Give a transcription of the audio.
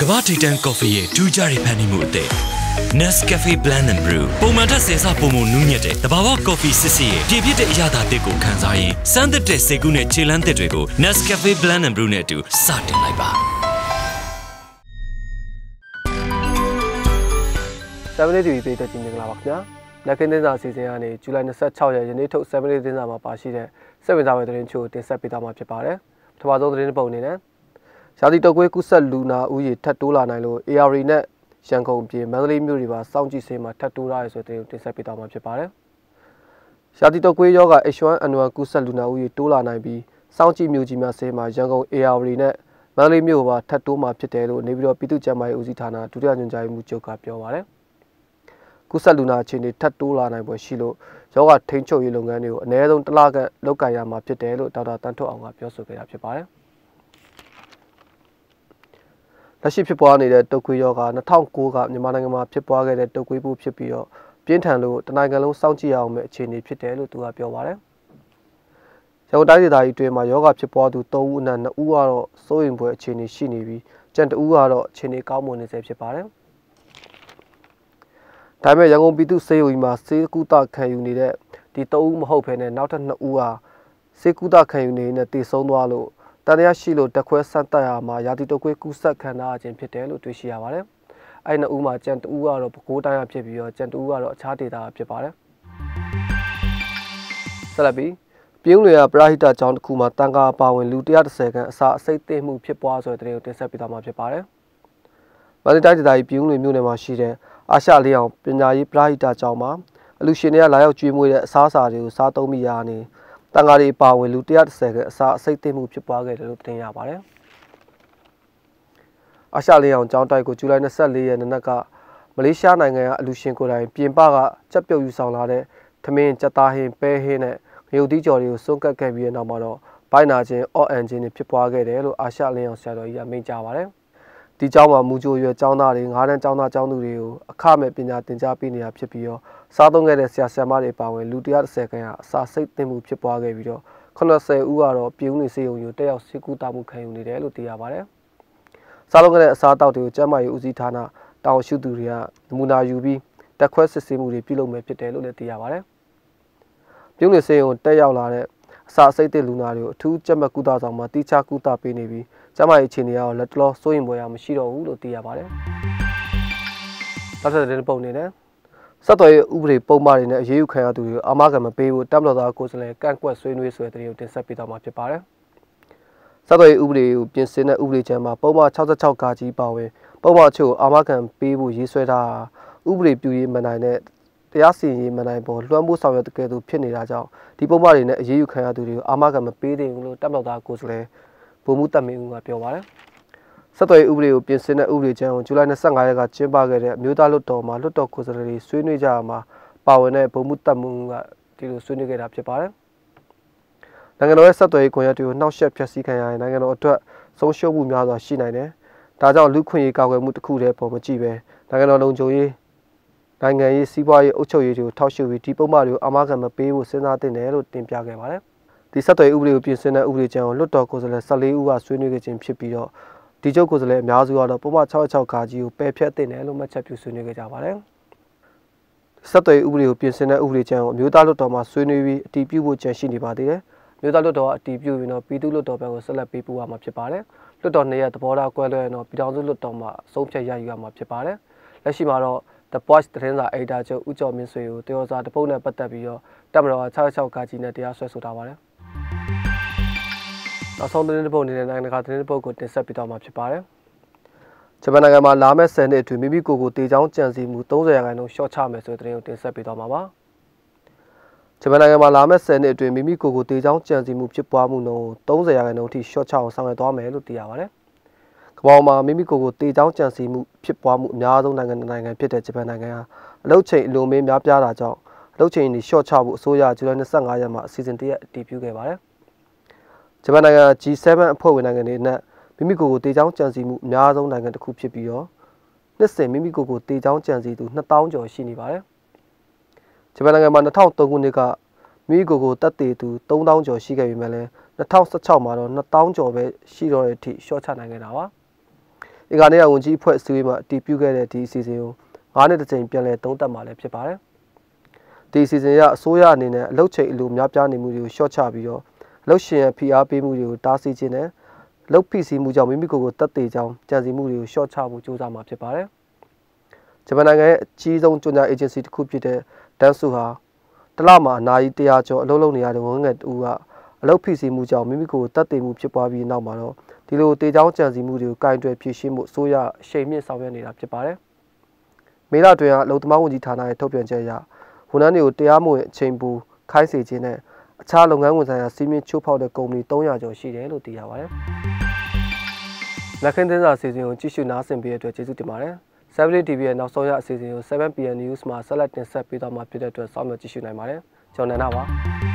ကမ္ဘာတီတန်ကော်ဖီရဲ့ထူးခြားတဲ့ဖန်တီးမှုအသစ် Nescafe Blend and Brew ပုံမှန်ထက်ဆယ်ဆပုံမနူးညံ့တဲ့တဘာဝကော်ဖီစစ်စစ်ရဲ့ပြည့်ပြည့်တဲ့အရသာတစ်ကိုခံစားရင်စမ်းသစ်တဲ့စိတ်ကူးနဲ့ခြေလန်းသစ်တွေကို Nescafe Blend and Brew နဲ့အတူစတင်လိုက်ပါ7 day TV ပေးတဲ့ကြည့်မင်္ဂလာပါခင်ဗျာလက်ကင်းတင်းစာအစီအစဉ်ကနေဇူလိုင်26ရက်ယနေ့ထုတ်7 day တင်းစာမှာပါရှိတဲ့စက်ဝင်သားဝယ်သတင်းချို့တင်ဆက်ပေးသွားမှာဖြစ်ပါတယ်ပထမဆုံးသတင်းပုံအနေနဲ့ ရာသီတုပ်ကွေးကုဆက်လူနာဥယျာဉ်ထပ်တိုးလာနိုင်လို့ AR နဲ့ရန်ကုန်ပြည်မန္တလေးမြို့တွေပါစောင့်ကြည့်စေမှာထပ်တိုးရရဆိုတဲ့တင်ဆက်ပေးသွားမှာဖြစ်ပါတယ်ရာသီတုပ်ကွေးယောဂ H1N1 ကုဆက်လူနာဥယျာဉ်တိုးလာနိုင်ပြီးစောင့်ကြည့်မြို့ကြီးများစေမှာရန်ကုန် AR နဲ့မန္တလေးမြို့ပါထပ်တိုးမှာဖြစ်တယ်လို့နေပြည်တော်ပြည်သူ့ကျန်းမာရေးဦးစီးဌာနဒုတိယညွှန်ကြားရေးမှူးချုပ်ကပြောပါတယ်ကုသလူနာအခြေအနေထပ်တိုးလာနိုင်ပွဲရှိလို့ယောဂထိန်းချုပ်ရေးလုပ်ငန်းတွေကိုအ ਨੇ ဆုံးတစ်လကလုပ်ကိုင်ရမှာဖြစ်တယ်လို့ဒေါက်တာတန်းထွတ်အောင်ကပြောဆိုခဲ့တာဖြစ်ပါတယ်။ လက်ရှိဖြစ်ပွားနေတဲ့တုပ်ကွေးယောဂ2009ကမြန်မာနိုင်ငံမှာဖြစ်ပွားခဲ့တဲ့တုပ်ကွေးပိုးဖြစ်ပြီးတော့ပြင်းထန်လို့တနိုင်ငံလုံးစောင့်ကြည့်ရအောင်မဲ့အခြေအနေဖြစ်တယ်လို့သူကပြောပါတယ်။ရန်ကုန်တိုင်းဒေသကြီးတွင်မှာယောဂဖြစ်ပွားသူ3ဦးအနက်2ဦးကတော့စိုးရိမ်ဖွယ်အခြေအနေရှိနေပြီးကြံ2ဦးကတော့အခြေအနေကောင်းမွန်နေဆဲဖြစ်ပါတယ်။ဒါပေမဲ့ရန်ကုန်ပြည်သူ့စေယုံကြီးမှာစေကူတာခံယူနေတဲ့ဒီတအူးမဟုတ်ဘဲနဲ့နောက်ထပ်2ဦးဟာစေကူတာခံယူနေနဲ့တည်ဆုံးသွားလို့ တန်တရားရှိလို့တက်ခွဲဆက်တက်ရမှာရာတီတကွေးကူးဆက်ခံရခြင်းဖြစ်တယ်လို့တွေ့ရှိရပါတယ်။အဲ့နှစ်ဦးမှာကြံတဦးကတော့ပဲခူးတိုင်းရဖြစ်ပြီးတော့ကြံတဦးကတော့အခြားဒေသဖြစ်ပါတယ်။ဆက်လက်ပြီးပြင်းလွေရပရာဟိတကျောင်းတစ်ခုမှာတန်ခါပါဝင်လူ130ခန့်အစာအစိတ်သိမှုဖြစ်ပွားဆိုတဲ့တဲ့ကိုတင်ဆက်ပေးသွားမှာဖြစ်ပါတယ်။မန္တလေးတိုင်းဒေသကြီးပြင်းလွေမြို့နယ်မှာရှိတဲ့အာရှလေးအောင်ပညာရေးပရာဟိတကျောင်းမှာအလူရှင်တွေကလာရောက်ကျွေးမွေးတဲ့အစားအစာတွေကိုစားသုံးမိရာနေ တန်ဃာတွေပါဝင်လူ130ခန့်အစာအစိတ်သိမ်းမှုဖြစ်ပွားခဲ့တယ်လို့သိရပါတယ်။အာရှလေးအောင်ကျောင်းတိုက်ကိုဇူလိုင်24ရက်နေ့ကမလေးရှားနိုင်ငံကအလူရှင်ကိုယ်တိုင်ပြင်ပကကြက်ပြုတ်ယူဆောင်လာတဲ့ထမင်းကြက်သားဟင်းပဲဟင်းနဲ့ငရုတ်သီးကြော်တွေကိုစွန့်ကပ်ခဲ့ပြီးတဲ့နောက်မှာတော့ဘိုင်နာချင်းအော့အန်ချင်းတွေဖြစ်ပွားခဲ့တယ်လို့အာရှလင်းအောင်ဆရာတော်ကြီးကမိန့်ကြားပါတယ်။ဒီကျောင်းမှာမူကြိုရွယ်ကျောင်းသားတွေငါးတန်းကျောင်းသားကျောင်းသူတွေကိုအခမဲ့ပညာသင်ကြားပေးနေတာဖြစ်ပြီးတော့ စားသုံးခဲ့တဲ့ဆရာဆရာမတွေပါဝင်လူ130ခန်းကအစာစိတ်သင်မှုဖြစ်ပွားခဲ့ပြီးတော့80ဦးကတော့ပြည်ဦးနေစေုံယူတက်ရောက်စေကူတာမှုခံယူနေတယ်လို့သိရပါတယ်။စားလုံးခဲ့တဲ့အစားအသောက်တွေကိုကျန်းမာရေးဦးစီးဌာနတာဝန်ရှိသူတွေကနမူနာယူပြီးတက်ခွဲစစ်ဆေးမှုတွေပြုလုပ်မယ်ဖြစ်တယ်လို့လည်းသိရပါတယ်။ပြည်ဦးနေစေုံတက်ရောက်လာတဲ့အစာစိတ်တဲ့လူနာတွေကိုအထူးကြက်မှတ်ကုသဆောင်မှာတိကျကုသပေးနေပြီးကျမရဲ့အခြေအနေကတော့လက်တလောစိုးရင်ပွဲရမရှိတော့ဘူးလို့သိရပါတယ်။နောက်ထပ်တဲ့ပုံနေနဲ့ စက်တော်ရဲ့ဥပဒေပုံမှန်တွေနဲ့အရေးယူခံရသူတွေကိုအာမခံမပေးဘူးတပ်မတော်သားကိုယ်စားလှယ်ကန့်ကွက်ဆွေးနွေးဆိုတဲ့သတင်းကိုတင်ဆက်ပေးသွားမှာဖြစ်ပါတယ်။စက်တော်ရဲ့ဥပဒေကိုပြင်ဆင်တဲ့ဥပဒေချမ်းမှာပုံမှန်66ကာကြီးပါဝင်ပုံမှန်အချို့အာမခံပေးဖို့ရေးဆွဲထားဥပဒေပြုရေးမနိုင်တဲ့တရားစီရင်ရေးမနိုင်ပေါ်လွှမ်းမိုးဆောင်ရွက်တဲ့ကဲ့သို့ဖြစ်နေတာကြောင့်ဒီပုံမှန်တွေနဲ့အရေးယူခံရသူတွေကိုအာမခံမပေးသေးဘူးလို့တပ်မတော်သားကိုယ်စားလှယ်ဗိုလ်မှူးတပ်မင်းဦးကပြောပါတယ်။ ဆက်သွယ်ရေးဥပဒေကိုပြင်ဆင်တဲ့ဥပဒေချမ်းကိုဇူလိုင်25ရက်ကကျင်းပခဲ့တဲ့မြို့သားလွတ်တော်မှာလွတ်တော်ကိုယ်စားလှယ်တွေဆွေးနွေးကြရမှာပါဝင်တဲ့ဗိုလ်မှူးတပ်မင်းဦးကဒီလိုဆွေးနွေးခဲ့တာဖြစ်ပါတယ်။နိုင်ငံတော်ရဲ့ဆက်သွယ်ရေးကွန်ရက်တွေကိုနှောက်ယှက်ဖျက်ဆီးခံရရင်နိုင်ငံတော်အတွက်ဆုံးရှုံးမှုများစွာရှိနိုင်တယ်။ဒါကြောင့်လူခွင့်ရေးကာကွယ်မှုတစ်ခုတည်းပေါ်မကြည့်ပဲနိုင်ငံတော်လုံခြုံရေးနိုင်ငံရေးစီးပွားရေးအုပ်ချုပ်ရေးတွေကိုထောက်ရှုပြီးဒီပုံမှန်တွေကိုအမားခံမပေးဖို့စဉ်းစားသင့်တယ်လို့တင်ပြခဲ့ပါတယ်။ဒီဆက်သွယ်ဥပဒေကိုပြင်ဆင်တဲ့ဥပဒေကြမ်းကိုလွတ်တော်ကိုယ်စားလှယ်14ဦးကဆွေးနွေးခဲ့ခြင်းဖြစ်ပြီးတော့ ဒီချုပ်ကိုယ်စားလှယ်အများစုကတော့ပုံမှန်66ခါကြီးကိုပယ်ဖျက်တင်တယ်လို့မှတ်ချက်ပြုဆွေးနွေးခဲ့ကြပါတယ်။ဆက်သွယ်ဥပဒေကိုပြင်ဆင်တဲ့ဥပဒေကြမ်းကိုအမျိုးသားလွတ်တော်မှာဆွေးနွေးပြီးအတည်ပြုဖို့ကြံရှိနေပါသေးတယ်။မြို့သားလွတ်တော်ကအတည်ပြုပြီးတော့ပြည်သူ့လွတ်တော်ဘက်ကိုဆက်လက်ပေးပို့ရမှာဖြစ်ပါတယ်။လွတ်တော်နှစ်ရက်သဘောထားကွဲလွဲရင်တော့ပြည်ထောင်စုလွတ်တော်မှာအဆုံးဖြတ်ရယူရမှာဖြစ်ပါတယ်။လက်ရှိမှာတော့ The Voice သတင်းစာအေဒါချုပ်ဦးကျော်မင်းဆွေကိုတယောစာတပုတ်နဲ့ပတ်သက်ပြီးတော့တပ်မတော်က66ခါကြီးနဲ့တရားစွဲဆိုထားပါတယ်။ နောက်ဆုံးသတင်းတစ်ပုဒ်အနေနဲ့နိုင်ငံတကာသတင်းတစ်ပုဒ်ကိုတင်ဆက်ပေးသွားမှာဖြစ်ပါတယ်။ဂျပန်နိုင်ငံမှာလာမယ့်10နှစ်အတွင်းမိမိကိုယ်ကိုတေချောင်းကြံစည်မှု30ရာခိုင်နှုန်းရှော့ချမယ်ဆိုတဲ့သတင်းကိုတင်ဆက်ပေးသွားမှာပါ။ဂျပန်နိုင်ငံမှာလာမယ့်10နှစ်အတွင်းမိမိကိုယ်ကိုတေချောင်းကြံစည်မှုဖြစ်ပွားမှုနှုန်း30ရာခိုင်နှုန်းအထိရှော့ချအောင်ဆောင်ရွက်သွားမယ်လို့သိရပါတယ်။ကမ္ဘာမှာမိမိကိုယ်ကိုတေချောင်းကြံစည်မှုဖြစ်ပွားမှုအများဆုံးနိုင်ငံနိုင်ငံဖြစ်တဲ့ဂျပန်နိုင်ငံဟာအလုတ်ချိန်အလွန်မင်းများပြားတာကြောင့်အလုတ်ချိန်တွေရှော့ချဖို့အစိုးရဇူလိုင်25ရက်မှာအစီအစဉ်တရက်အတည်ပြုခဲ့ပါတယ်။ ဂျပန်နိုင်ငံ G7 အဖွဲ့ဝင်နိုင်ငံတွေနဲ့မိမိကိုယ်ကိုတေချောင်းကြံစည်မှုအများဆုံးနိုင်ငံတစ်ခုဖြစ်ပြီးတော့နှစ်စဉ်မိမိကိုယ်ကိုတေချောင်းကြံစည်သူ2000ကျော်ရှိနေပါတယ်။ဂျပန်နိုင်ငံမှာ2003ခုနှစ်ကမိမိကိုယ်ကိုတက်တေသူ3000ကျော်ရှိခဲ့ပြီမဲ့လည်း2016မှာတော့2000ကျော်ပဲရှိတော့တဲ့အထိရှော့ချနိုင်ခဲ့တာပါ။အင်္ဂါနေ့ကဝန်ကြီးအဖွဲ့အစည်းအဝေးမှာအတည်ပြုခဲ့တဲ့ဒီအစီအစဉ်ကို9နှစ်တစ်ကြိမ်ပြန်လည်သုံးသပ်မှာလည်းဖြစ်ပါတယ်။ဒီအစီအစဉ်ရအစိုးရအနေနဲ့အလုတ်ချိန်အလိုများပြားနေမှုတွေကိုရှော့ချပြီးတော့အ လုတ်ရှင်ရဲ့ဖိအားပေးမှုတွေကိုတားဆီးခြင်းနဲ့လုတ်ဖိစီးမှုကြောင့်မိမိကိုယ်ကိုတတ်သိကြောင်းကြံစည်မှုတွေကိုရှော့ချဖို့ကြိုးစားမှာဖြစ်ပါတယ်။ဂျပန်နိုင်ငံရဲ့အကြီးဆုံးကြွညာအေဂျင်စီတစ်ခုဖြစ်တဲ့ဒန်ဆူဟာတလမှာအနာကြီး100ကျော်အလုပ်လုပ်နေရတဲ့ဝန်ငယ်တူကအလုပ်ဖိစီးမှုကြောင့်မိမိကိုယ်တတ်သိမှုဖြစ်ပွားပြီးနောက်မှာတော့ဒီလိုတေချောင်းကြံစည်မှုတွေကိုကင်တွယ်ဖြည့်ရှင်းမှုအစိုးရအရှိန်မြင့်ဆောင်ရွက်နေတာဖြစ်ပါတယ်။မေလတွင်ကအလုံသမားဝန်ကြီးဌာနရဲ့ထုတ်ပြန်ချက်အရဝန်ထမ်းတွေကိုတရားမဝင်အချိန်ပူခိုင်းစေခြင်းနဲ့ အခြားလုပ်ငန်းဝန်ဆိုင်ရာစီးမင်းချိုးဖောက်တဲ့ကုမ္ပဏီ300ကျော်ရှိတယ်လို့သိရပါတယ်။လက်ခင်းသင်းစာအစီအစဉ်ကိုကြည့်ရှုနားဆင်ပေးတဲ့အတွက်ကျေးဇူးတင်ပါတယ်။7 TV ရဲ့နောက်ဆုံးရအစီအစဉ်ကို 7PM News မှာဆက်လက်တင်ဆက်ပေးသွားမှာဖြစ်တဲ့အတွက်စောင့်မျှော်ကြည့်ရှုနိုင်ပါတယ်။ကျွန်တော်နန္ဒပါ။